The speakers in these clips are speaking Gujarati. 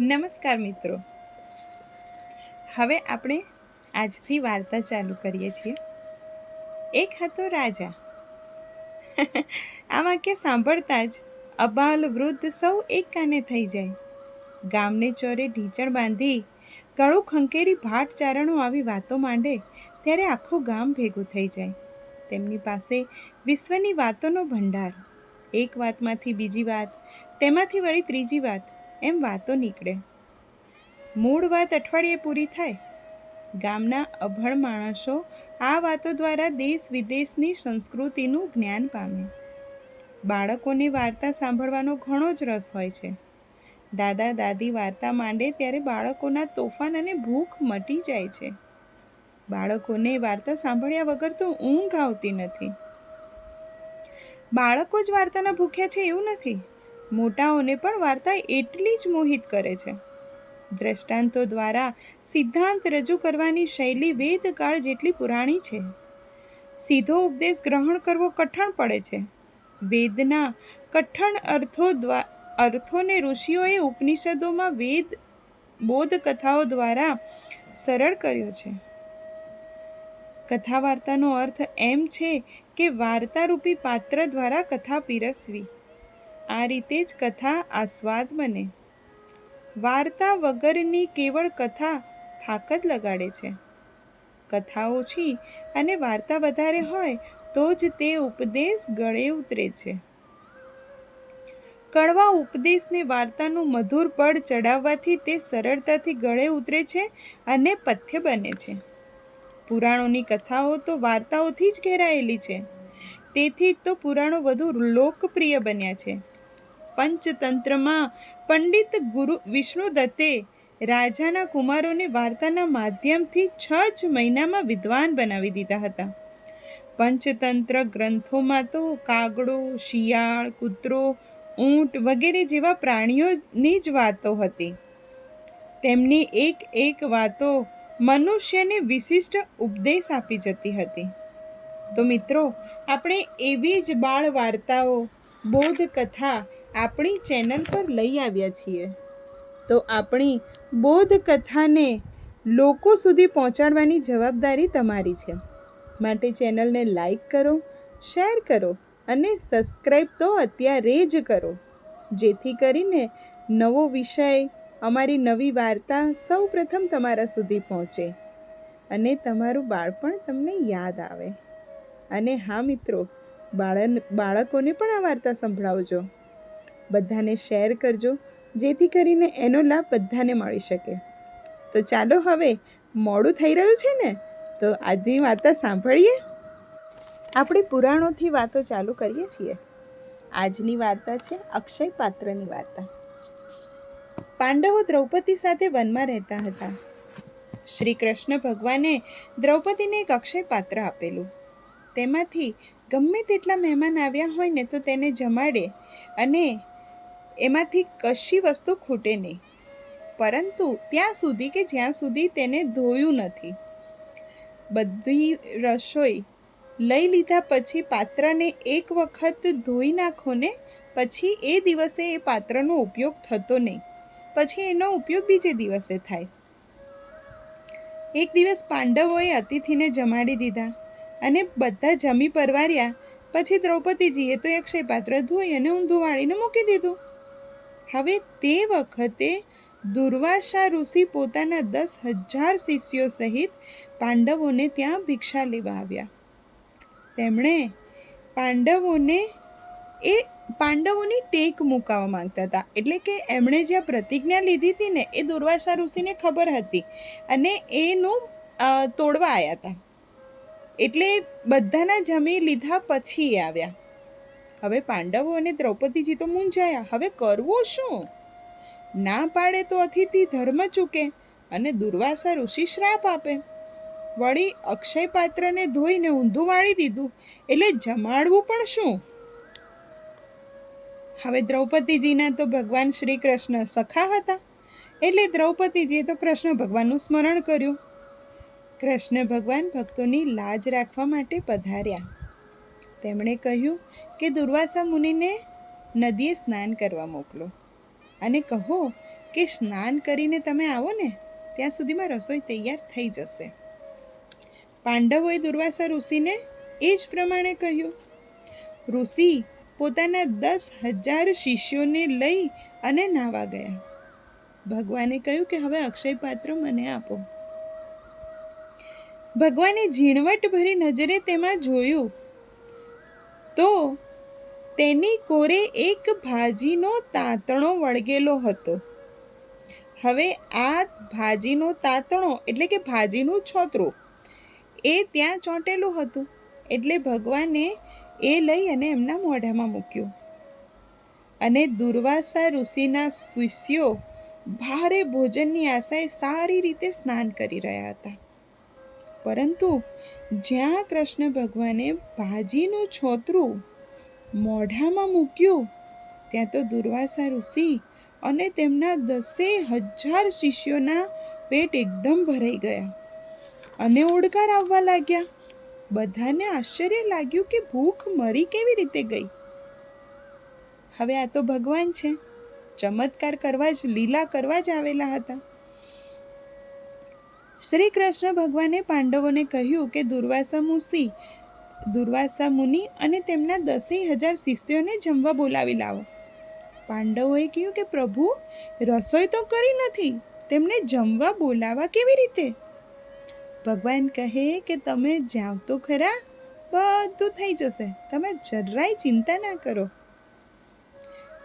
નમસ્કાર મિત્રો. હવે આપણે આજથી વાર્તા ચાલુ કરીએ છીએ. એક હતો રાજા. આ વાક્ય સાંભળતા જ અબાલ વૃદ્ધ સૌ એક કાને થઈ જાય. ગામને ચોરે ઢીચણ બાંધી ગળું ખંકેરી ભાટ ચારણો આવી વાતો માંડે ત્યારે આખું ગામ ભેગું થઈ જાય. તેમની પાસે વિશ્વની વાતોનો ભંડાર. એક વાતમાંથી બીજી વાત, તેમાંથી વળી ત્રીજી વાત. એમ વાતો નીકળે. મૂળ વાત અઠવાડિયે પૂરી થાય. ગામના અભણ માણસો આ વાતો દ્વારા દેશ વિદેશની સંસ્કૃતિનું જ્ઞાન પામે. બાળકોને વાર્તા સાંભળવાનો ઘણો જ રસ હોય છે. દાદા દાદી વાર્તા માંડે ત્યારે બાળકોના તોફાન અને ભૂખ મટી જાય છે. બાળકોને વાર્તા સાંભળ્યા વગર તો ઊંઘ આવતી નથી. બાળકો જ વાર્તાના ભૂખ્યા છે એવું નથી. મોટાઓને પણ વાર્તા એટલી જ મોહિત કરે છે. દ્રષ્ટાંતો દ્વારા સિદ્ધાંત રજૂ કરવાની શૈલી વેદકાળ જેટલી પુરાણી છે. સીધો ઉપદેશ ગ્રહણ કરવો કઠણ પડે છે. વેદના કઠણ અર્થો દ્વા, અર્થોને ઋષિઓએ ઉપનિષદોમાં વેદ બોધ કથાઓ દ્વારા સરળ કર્યો છે. કથા વાર્તાનો અર્થ એમ છે કે વાર્તારૂપી પાત્ર દ્વારા કથા પીરસવી. આ રીતે જ કથા આસ્વાદ બને. વાર્તા વગરની કેવળ કથા થાક જ લગાડે છે. કથા ઓછી અને વાર્તા વધારે હોય તો જ તે ઉપદેશ ગળે ઉતરે છે. કડવા ઉપદેશને વાર્તાનું મધુર પડ ચડાવવાથી તે સરળતાથી ગળે ઉતરે છે અને પથ્ય બને છે. પુરાણોની કથાઓ તો વાર્તાઓથી જ ઘેરાયેલી છે. તેથી તો પુરાણો વધુ લોકપ્રિય બન્યા છે. પંચતંત્રમાં પંડિત ગુરુ વિષ્ણુદત્તે રાજાના કુમારોને વાર્તાના માધ્યમથી છ જ મહિનામાં વિદ્વાન બનાવી દીધા હતા. પંચતંત્ર ગ્રંથોમાં તો કાગડો, શિયાળ, કૂતરો, ઊંટ વગેરે જેવા પ્રાણીઓની જ વાતો હતી. તેમની એક એક વાતો મનુષ્યને વિશિષ્ટ ઉપદેશ આપી જતી હતી. તો મિત્રો, આપણે એવી જ બાળ વાર્તાઓ બોધ કથા આપણી ચેનલ પર લઈ આવ્યા છીએ. તો આપણી બોધ કથાને લોકો સુધી પહોંચાડવાની જવાબદારી તમારી છે. માટે ચેનલને લાઈક કરો, શેર કરો અને સબસ્ક્રાઈબ તો અત્યારે જ કરો. જેથી કરીને નવો વિષય, અમારી નવી વાર્તા સૌ પ્રથમ તમારા સુધી પહોંચે અને તમારું બાળપણ તમને યાદ આવે. અને હા મિત્રો, બાળન, બાળકોને પણ આ વાર્તા સંભળાવજો. બધાને શેર કરજો, જેથી કરીને એનો લાભ બધાને મળી શકે. તો ચાલો હવે મોડું થઈ રહ્યું છે ને, તો આજની વાર્તા સાંભળીએ? આપણે પુરાણોથી વાતો ચાલુ કરીએ છીએ. આજની વાર્તા છે અક્ષય પાત્રની વાર્તા. પાંડવો દ્રૌપદી સાથે વનમાં રહેતા હતા. શ્રી કૃષ્ણ ભગવાને દ્રૌપદીને એક અક્ષય પાત્ર આપેલું. તેમાંથી ગમે તેટલા મહેમાન આવ્યા હોય ને તો તેને જમાડે અને એમાંથી કશી વસ્તુ ખૂટે નહીં. પરંતુ ત્યાં સુધી કે જ્યાં સુધી તેને ધોયું નથી. બધી રસોઈ લઈ લીધા પછી પાત્રને એક વખત ધોઈ નાખો ને પછી એ દિવસે એ પાત્રનો ઉપયોગ થતો નહીં. પછી એનો ઉપયોગ બીજે દિવસે થાય. એક દિવસ પાંડવોએ અતિથિને જમાડી દીધા અને બધા જમી પરવાર્યા. પછી દ્રૌપદીજીએ તો અક્ષય પાત્ર ધોઈ અને ઊંધું વાળીને મૂકી દીધું. હવે તે વખતે દુર્વાસા ઋષિ પોતાના દસ હજાર શિષ્યો સહિત પાંડવોને ત્યાં ભિક્ષા લેવા આવ્યા. તેમણે પાંડવોને એ પાંડવોની ટેક મુકાવવા માંગતા હતા. એટલે કે એમણે જ્યાં પ્રતિજ્ઞા લીધી હતી ને, એ દુર્વાસા ઋષિને ખબર હતી અને એનું તોડવા આવ્યા હતા. એટલે બધાના જમી લીધા પછી આવ્યા. હવે પાંડવો અને દ્રૌપદીજી તો મૂંઝાયા. હવે કરવું શું? ના પાડે તો અતિથિ ધર્મ ચૂકે અને દુર્વાસા ઋષિ શ્રાપ આપે. વળી અક્ષય પાત્રને ધોઈને ઊંધું વાળી દીધું. એટલે જમાડવું પણ શું? હવે દ્રૌપદીજીના તો ભગવાન શ્રી કૃષ્ણ સખા હતા. એટલે દ્રૌપદીજીએ તો કૃષ્ણ ભગવાનનું સ્મરણ કર્યું. કૃષ્ણ ભગવાન ભક્તોની લાજ રાખવા માટે પધાર્યા. તેમણે કહ્યું કે દુર્વાસા મુનિને નદીએ સ્નાન કરવા મોકલો. અને કહો કે સ્નાન કરીને તમે આવો ને, ત્યાં સુધીમાં રસોઈ તૈયાર થઈ જશે. પાંડવોએ દુર્વાસા ઋષિને એ જ પ્રમાણે કહ્યું. ઋષિ પોતાના દસ હજાર શિષ્યોને લઈ અને નાવા ગયા. ભગવાને કહ્યું કે હવે અક્ષય પાત્ર મને આપો. ભગવાને ઝીણવટભરી નજરે તેમાં જોયું તો તેની કોરે એક ભાજીનો તાંતણો વળગેલો હતો. હવે આ ભાજીનો તાંતણો એટલે કે ભાજીનું છોતરું એ ત્યાં ચોંટેલું હતું એટલે ભગવાને એ લઈ અને એમના મોઢામાં મૂક્યું. અને દુર્વાસા ઋષિના શિષ્યો ભારે ભોજનની આશાએ સારી રીતે સ્નાન કરી રહ્યા હતા. પરંતુ જ્યાં કૃષ્ણ ભગવાને ભાજીનું છોતરું મોઢામાં મૂક્યું, ત્યાં તો દુર્વાસા ઋષિ અને તેમના દસે હજાર શિષ્યોના પેટ એકદમ ભરાઈ ગયા અને ઓડકાર આવવા લાગ્યા. બધાને આશ્ચર્ય લાગ્યું કે ભૂખ મરી કેવી રીતે ગઈ. હવે આ તો ભગવાન છે. ચમત્કાર કરવા જ, લીલા કરવા જ આવેલા હતા. શ્રી કૃષ્ણ ભગવાને પાંડવોને કહ્યું કે દુર્વાસા મુસી, દુર્વાસા મુનિ અને તેમના દસેય હજાર શિષ્યોને જમવા બોલાવી લાવો. પાંડવોએ કહ્યું કે પ્રભુ, રસોઈ તો કરી નથી, તેમને જમવા બોલાવા કેવી રીતે? ભગવાન કહે કે તમે જાઓ તો ખરા, બધું થઈ જશે, તમે જરાય ચિંતા ના કરો.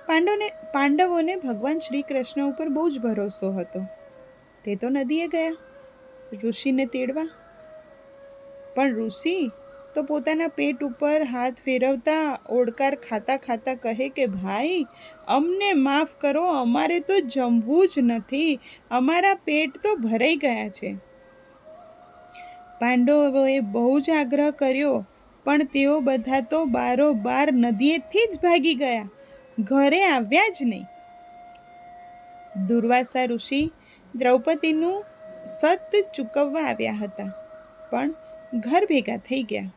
પાંડવને, પાંડવોને ભગવાન શ્રી કૃષ્ણ ઉપર બહુ જ ભરોસો હતો. તે તો નદીએ ગયા. ઋષિને તેડવા? પણ ઋષિ તો પોતાના પેટ ઉપર હાથ ફેરવતા ઓડકાર ખાતા ખાતા કહે કે, ભાઈ, અમને માફ કરો, અમારે તો જમવું જ નથી. અમારા પેટ તો ભરાઈ ગયા છે. પાંડવોએ બહુ જ આગ્રહ કર્યો, પણ તેઓ બધા તો બારોબાર નદીએથી જ ભાગી ગયા. ઘરે આવ્યા જ નહીં. દુર્વાસા ઋષિ દ્રૌપદીનું સત ચૂકવવા આવ્યા હતા, પણ ઘર ભેગા થઈ ગયા.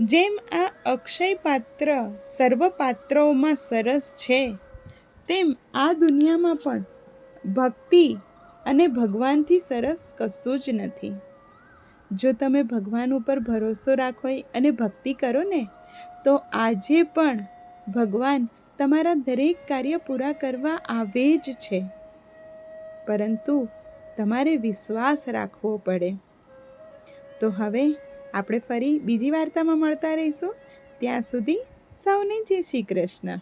જેમ આ અક્ષય પાત્ર સર્વ પાત્રોમાં સરસ છે, તેમ આ દુનિયામાં પણ ભક્તિ અને ભગવાનથી સરસ કશું જ નથી. જો તમે ભગવાન ઉપર ભરોસો રાખો અને ભક્તિ કરો ને, તો આજે પણ ભગવાન તમારા દરેક કાર્ય પૂરા કરવા આવે જ છે. પરંતુ તમારે વિશ્વાસ રાખવો પડે. તો હવે આપણે ફરી બીજી વાર્તામાં મળતા રહીશું. ત્યાં સુધી સૌને જય શ્રી કૃષ્ણ.